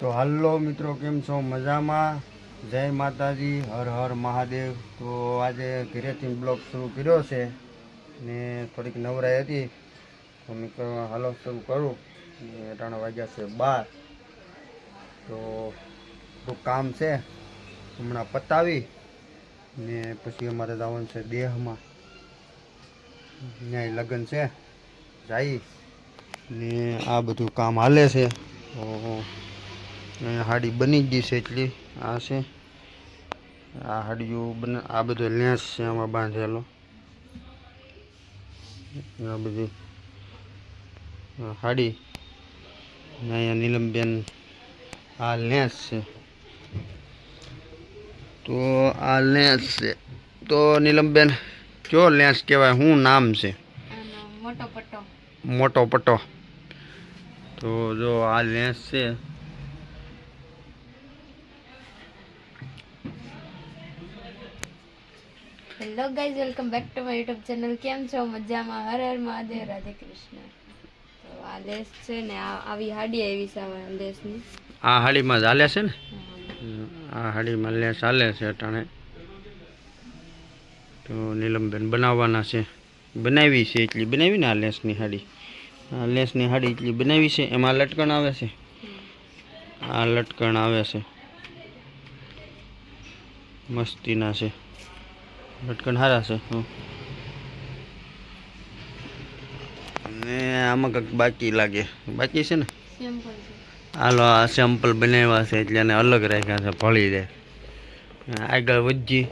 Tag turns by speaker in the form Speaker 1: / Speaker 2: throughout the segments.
Speaker 1: તો હાલો મિત્રો, કેમ છો? મજામાં? જય માતાજી, હર હર મહાદેવ. તો આજે ઘરેથી બ્લોગ શરૂ કર્યો છે ને થોડીક નવરાઈ હતી. તો મિત્રો હાલો શરૂ કરું. ને અટાણા વાગ્યા છે બાર. તો થોડુંક કામ છે, હમણાં પતાવી. ને પછી અમારે જવાનું છે દેહમાં. ન્યાય લગ્ન છે, જાય. ને આ બધું કામ હાલે છે. તો હાડી બની જ ગઈ છે એટલી. આ છે. આ હાડીઓ બને આ બધો લેસ છે આમાં બાંધેલો. આ બધી હાડી. અહીંયા નીલમબેન આ લેસ છે. તો આ લેસ છે. તો નીલમબેન કયો લેસ કહેવાય? શું નામ છે?
Speaker 2: મોટો પટ્ટો.
Speaker 1: મોટો પટ્ટો. તો જો આ લેસ છે.
Speaker 2: Hello guys welcome back to my YouTube channel કેમ છો? મજામાં? હર હર મહાદેવ રાધે કૃષ્ણ. તો આ લેસ છે ને આ આવી હાડી આવી છે આ લેસની
Speaker 1: આ હાડીમાં ચાલે છે ને? આ હાડીમાં લેસ ચાલે છે અટાણે. તો નીલમબેન બનાવવાના છે. બનાવી છે એટલી. બનાવી ને આ લેસની હાડી. આ લેસની હાડી એટલી બનાવી છે. એમાં લટકણ આવે છે. આ લટકણ આવે છે. મસ્તીના છે. લટકણ સારા છે હં. અને આમાં કંઈક બાકી લાગે. બાકી છે ને?
Speaker 2: સિમ્પલ
Speaker 1: હાલો આ સેમ્પલ બનાવ્યા છે એટલે એને અલગ રાખ્યા છે ભળી જાય. આગળ વધજી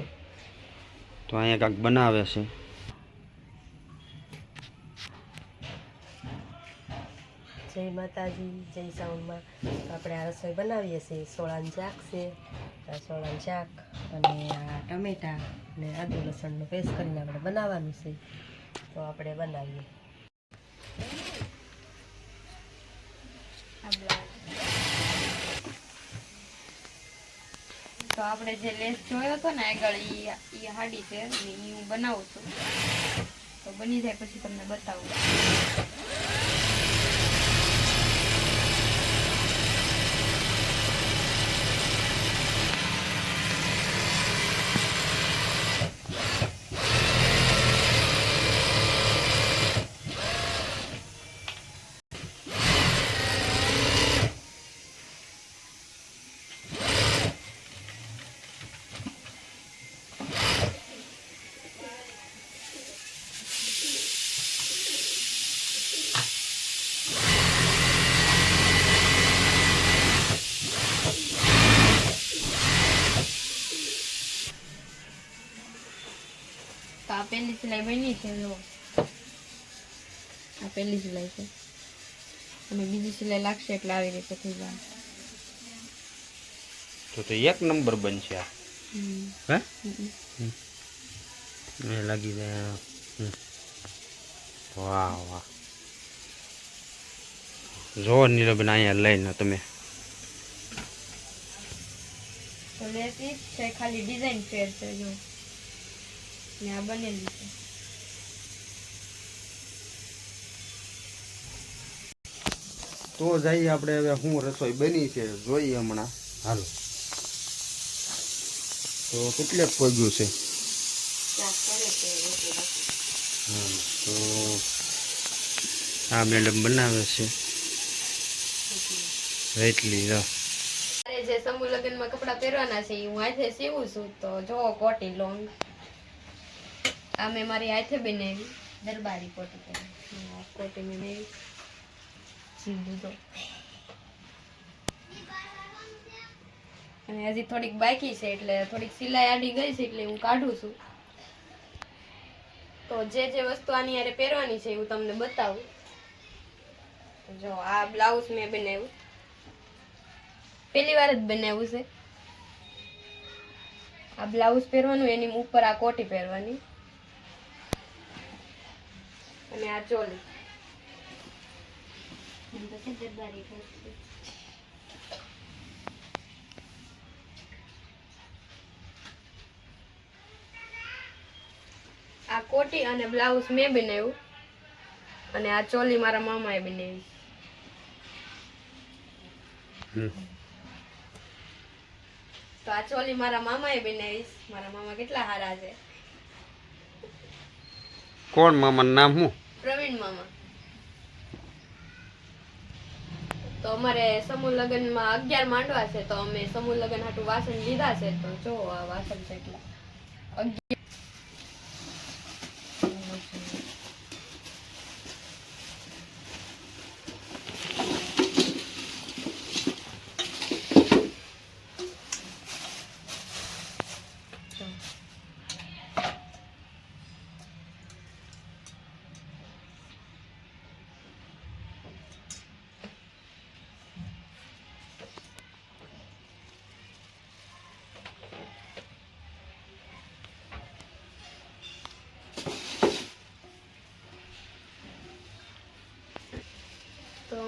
Speaker 1: તો અહીંયા કાંઈક બનાવે છે.
Speaker 3: જય માતાજી જય સાઉન્ડમાં આપણે આ રસોઈ બનાવીએ છીએ સોળાનું શાક છે. સોળાનું શાક. અને આ ટમેટા અને આદુ લસણનું પેસ્ટ કરીને આપણે બનાવવાનું છે. તો આપણે બનાવીએ.
Speaker 2: તો આપણે જે લેસ જોયો હતો ને આગળ એ હાડી છે એ હું બનાવું છું. તો બની જાય પછી તમને બતાવું તો આ પહેલી સિલાઈ બની છે જો આ પહેલી સિલાઈ છે. અને બીજી સિલાઈ લાગશે એટલે આવી રીતે થઈ જાય
Speaker 1: તો તો એક નંબર બનશે આ. હે. એ લાગી જાય વાહ વાહ. જો નીરબેન અહીંયા લઈને તમે.
Speaker 2: તો લેસ છે ખાલી ડિઝાઇન ફેર છે જો. ને આ બનેલી છે
Speaker 1: તો જઈએ આપણે હવે શું રસોઈ બની છે જોઈએ હમણાં. હાલો. તો કેટલેક પગ્યું છે? તો આ મેડમ બનાવે છે. રેટલી જો
Speaker 2: જે સમૂહ લગ્નમાં કપડાં પહેરવાના છે એ હું આજે સીવું છું તો જો કોટી લોંગ. આ મેં મારી હાથે બનાવી. દરબારી કોટી કરી. આ કોટી મેં બનાવી સીધું તો અને હજી થોડીક બાકી છે એટલે થોડીક સિલાઈ આડી ગઈ છે એટલે હું કાઢું છું. તો જે જે વસ્તુ આની હારે પહેરવાની છે એ હું તમને બતાવું. જો આ બ્લાઉઝ મેં બનાવ્યું. પહેલી વાર જ બનાવ્યું છે. આ બ્લાઉઝ પહેરવાનું એની ઉપર આ કોટી પહેરવાની. અને આ ચોલી. આ કોટી અને બ્લાઉઝ મેં બનાવ્યું. અને આ ચોલી મારા મામાએ બનાવી. તો આ ચોલી મારા મામાએ બનાવીશ મારા મામા કેટલા સારા છે.
Speaker 1: કોણ મામાનું નામ શું?
Speaker 2: પ્રવીણ મામા. તો અમારે સમૂહ લગ્નમાં અગિયાર માંડવા છે, તો અમે સમૂહ લગ્ન હાટું વાસણ લીધા છે, તો જો આ વાસણ છે એટલા.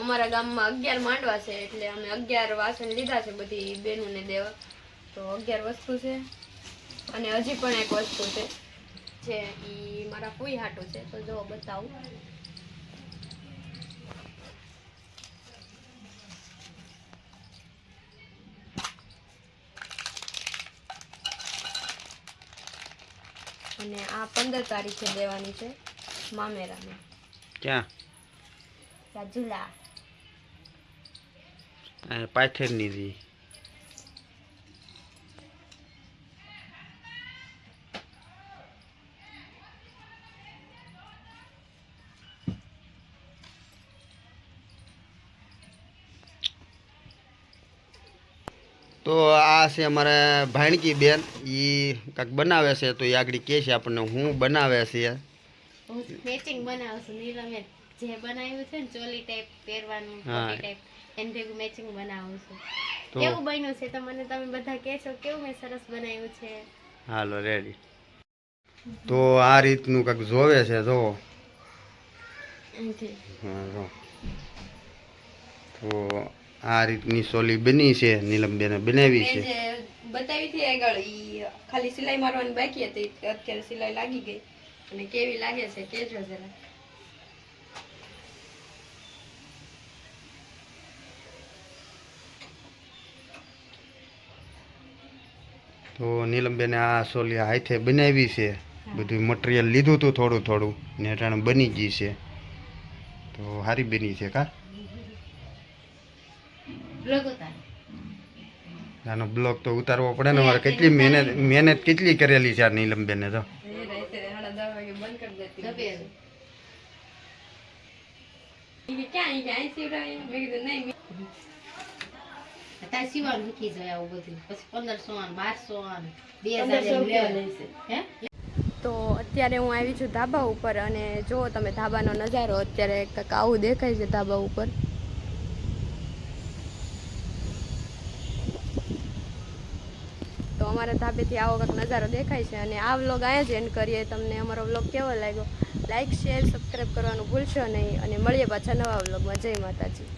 Speaker 2: અમારા ગામમાં અગિયાર માંડવા છે એટલે અમે અગિયાર વાસણ લીધા છે બધી બહેનોને દેવા. તો અગિયાર વસ્તુ છે અને હજી પણ એક વસ્તુ છે જે એ મારા ફૂઈ હાટું છે. તો જો બતાવું. અને આ પંદર તારીખે દેવાની છે મામેરાને.
Speaker 1: ક્યાં?
Speaker 2: રાજુલા.
Speaker 1: પાછળની રી તો આ છે અમારા ભાણકી બેન એ કાંઈક બનાવે છે તો એ આગળ કહે છે આપણને હું બનાવે છે
Speaker 2: હું મેચિંગ બનાવશું નીલમે જે બનાવ્યું છે ને ચોલી ટાઈપ પહેરવાનું ટાઈપ એને ભેગું મેચિંગ બનાવું છું. કેવું બન્યું છે? તો મને તમે બધા કહેશો કેવું મેં સરસ બનાવ્યું છે?
Speaker 1: હાલો રેડી તો આ રીતનું કંઈક જોવે છે હા, જો. તો આ રીતની સોલી બની છે નીલમબેને બનાવી છે.
Speaker 2: જે બતાવી હતી આગળ ઈ ખાલી સિલાઈ મારવાની બાકી હતી અત્યારે સિલાઈ લાગી ગઈ. અને કેવી લાગે છે કેજો જરા
Speaker 1: તો નીલમબેને આ સોલી હાથે બનાવી છે. બધું મટીરિયલ લીધું હતું થોડું થોડું. ને અટાણે બની ગઈ છે. તો સારી બની છે કા? આનો બ્લોગ તો ઉતારવો પડે ને. મારે કેટલી મહેનત મહેનત કેટલી કરેલી છે આ નીલમબેને તો?
Speaker 2: એ રાતે સાડા દસ વાગે બંધ કરી દેતી. ક્યાં ઈ
Speaker 4: અત્યારે સીવાનું શીખી જાય આવું બધું. પછી પંદરસો ને બારસો ને બે હજાર હે?
Speaker 2: તો અત્યારે હું આવી છું ધાબા ઉપર અને જુઓ તમે ધાબાનો નજારો. અત્યારે કંઈક આવું દેખાય છે ધાબા ઉપર. તો અમારા ધાબેથી આવો કંઈક નજારો દેખાય છે અને આ વ્લોગ અહીંયા જ એન્ડ કરીએ. તમને અમારો વ્લોગ કેવો લાગ્યો? લાઇક શેર સબસ્ક્રાઈબ કરવાનું ભૂલશો નહીં. અને મળીએ પાછા નવા વ્લોગમાં. જય માતાજી.